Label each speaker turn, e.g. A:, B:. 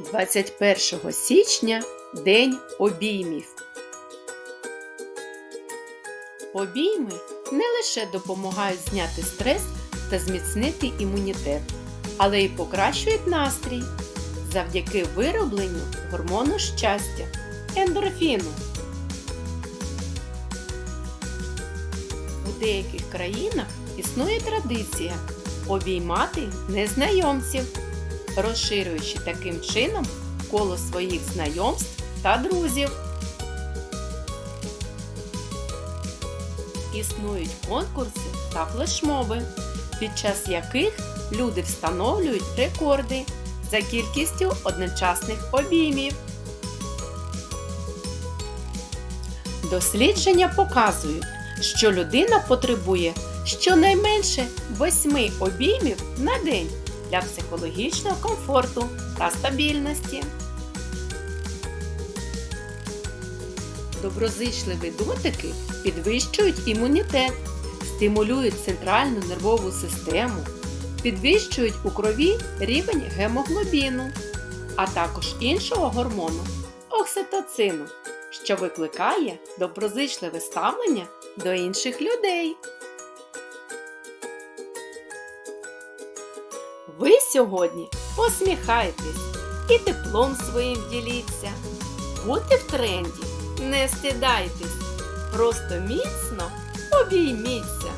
A: 21 січня День обіймів. Обійми не лише допомагають зняти стрес та зміцнити імунітет, але й покращують настрій завдяки виробленню гормону щастя ендорфіну. У деяких країнах існує традиція обіймати незнайомців, розширюючи таким чином коло своїх знайомств та друзів. Існують конкурси та флешмоби, під час яких люди встановлюють рекорди за кількістю одночасних обіймів. Дослідження показують, що людина потребує щонайменше 8 обіймів на день для психологічного комфорту та стабільності. Доброзичливі дотики підвищують імунітет, стимулюють центральну нервову систему, підвищують у крові рівень гемоглобіну, а також іншого гормону окситоцину, що викликає доброзичливе ставлення до інших людей. Ви сьогодні посміхайтесь і теплом своїм діліться. Будьте в тренді, не стидайтесь, просто міцно обійміться.